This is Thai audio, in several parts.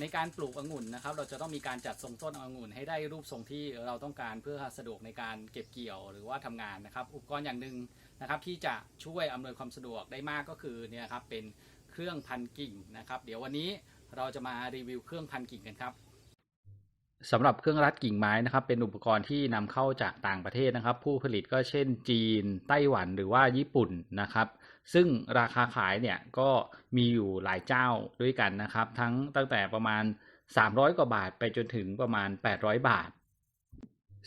ในการปลูกองุ่นนะครับ เราจะต้องมีการจัดทรงต้นองุ่นให้ได้รูปทรงที่เราต้องการเพื่อสะดวกในการเก็บเกี่ยวหรือว่าทำงานนะครับ อุปกรณ์อย่างหนึ่งนะครับที่จะช่วยอำนวยความสะดวกได้มากก็คือเนี่ยครับเป็นเครื่องพันกิ่งนะครับ เดี๋ยววันนี้เราจะมารีวิวเครื่องพันกิ่งกันครับ สำหรับเครื่องรัดกิ่งไม้นะครับ เป็นอุปกรณ์ที่นำเข้าจากต่างประเทศนะครับ ผู้ผลิตก็เช่นจีน ไต้หวันหรือว่าญี่ปุ่นนะครับ ซึ่งราคาขายเนี่ยก็มีอยู่หลายเจ้าด้วยกันนะครับ ทั้งตั้งแต่ประมาณ 300 กว่าบาทไปจนถึงประมาณ 800 บาท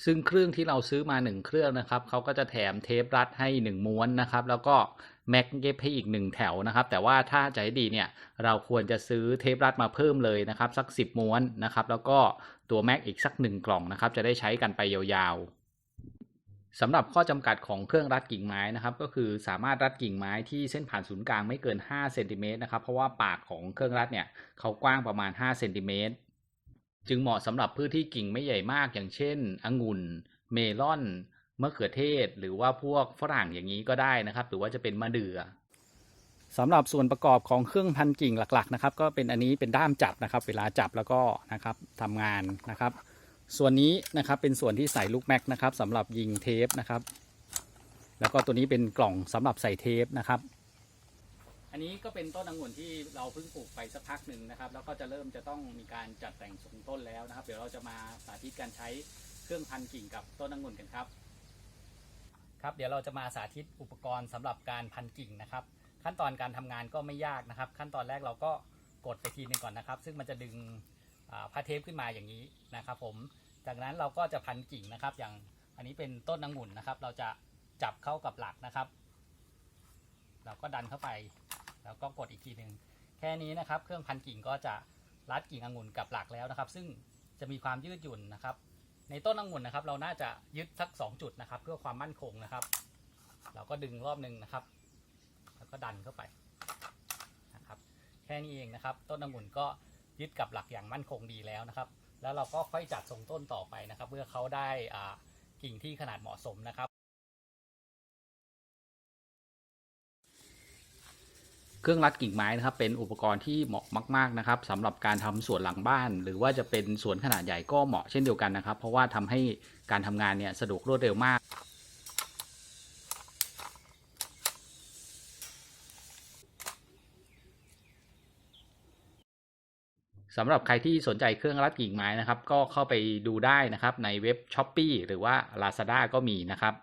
ซึ่งเครื่องที่เราซื้อมา 1 เครื่องนะครับเขาก็จะแถมเทปรัดให้ 1 ม้วนนะครับ แล้วก็ แม็กเย็บให้อีก 1 แถวนะครับ แต่ว่าถ้าใจดีเนี่ยเราควรจะซื้อเทปรัดมาเพิ่มเลยนะครับ สัก 10 ม้วนนะครับ แล้วก็ตัวแม็กอีกสัก 1 กล่องนะครับ จะได้ใช้กันไปยาวๆสำหรับข้อจำกัดของเครื่องรัดกิ่งไม้นะครับ ก็คือสามารถรัดกิ่งไม้ที่เส้นผ่านศูนย์กลางไม่เกิน5เซนติเมตรนะครับเพราะว่าปากของเครื่องรัดเนี่ยเขากว้างประมาณ5เซนติเมตรจึงเหมาะสำหรับพืชที่กิ่งไม่ใหญ่มากอย่างเช่น องุ่น เมลอน มะเขือเทศหรือว่าพวกฝรั่งอย่างนี้ก็ได้นะครับ หรือว่าจะเป็นมะเดื่อสำหรับส่วนประกอบของเครื่องพันกิ่งหลักๆนะครับ ก็เป็นอันนี้เป็นด้ามจับนะครับ เวลาจับแล้วก็นะครับทำงานนะครับ ส่วนนี้นะครับเป็นส่วนที่ใส่ลูกแม็กนะครับสำหรับยิงเทปนะครับ แล้วก็ตัวนี้เป็นกล่องสำหรับใส่เทปนะครับ อันนี้ก็เป็นต้นองุ่นที่เราเพิ่งปลูกไปสักพักหนึ่งนะครับ แล้วก็จะเริ่มจะต้องมีการจัดแต่งทรงต้นแล้วนะครับ เดี๋ยวเราจะมาสาธิตการใช้เครื่องพันกิ่งกับต้นองุ่นกันครับ ครับเดี๋ยวเราจะมาสาธิตอุปกรณ์สำหรับการพันกิ่งนะครับ ขั้นตอนการทำงานก็ไม่ยากนะครับ ขั้นตอนแรกเราก็กดไปทีนึงก่อนนะครับ ซึ่งมันจะดึงผ้าเทปขึ้นมาอย่างนี้นะครับ ผมจากนั้นเราก็จะพันกิ่งนะครับ อย่างอันนี้เป็นต้นองุ่นนะครับ เราจะจับเข้ากับหลักนะครับ เราก็ดันเข้าไป แล้วก็กดอีกทีหนึ่งแค่นี้นะครับ เครื่องพันกิ่งก็จะรัดกิ่งองุ่นกับหลักแล้วนะครับ ซึ่งจะมีความยืดหยุ่นนะครับ ในต้นองุ่นนะครับ เราน่าจะยึดสัก 2 จุดนะครับ เพื่อความมั่นคงนะครับ เราก็ดึงรอบหนึ่งนะครับ แล้วก็ดันเข้าไปนะครับ แค่นี้เองนะครับ ต้นองุ่นก็ยึดกับหลักอย่างมั่นคงดีแล้วนะครับ แล้วเราก็ค่อยจัดทรงต้นต่อไปนะครับ เพื่อเขาได้กิ่งที่ขนาดเหมาะสมนะครับ เครื่องรัดกิ่งไม้นะครับเป็นอุปกรณ์ที่เหมาะมาก ๆนะครับสำหรับการทำสวนหลังบ้าน หรือว่าจะเป็นสวนขนาดใหญ่ก็เหมาะเช่นเดียวกันนะครับ เพราะว่าทำให้การทำงานเนี่ยสะดวกรวดเร็วมากสำหรับใครที่สนใจเครื่องรัดกิ่งไม้นะครับ ก็เข้าไปดูได้นะครับในเว็บ s h อ p e e หรือว่า Lazada ก็มีนะครับ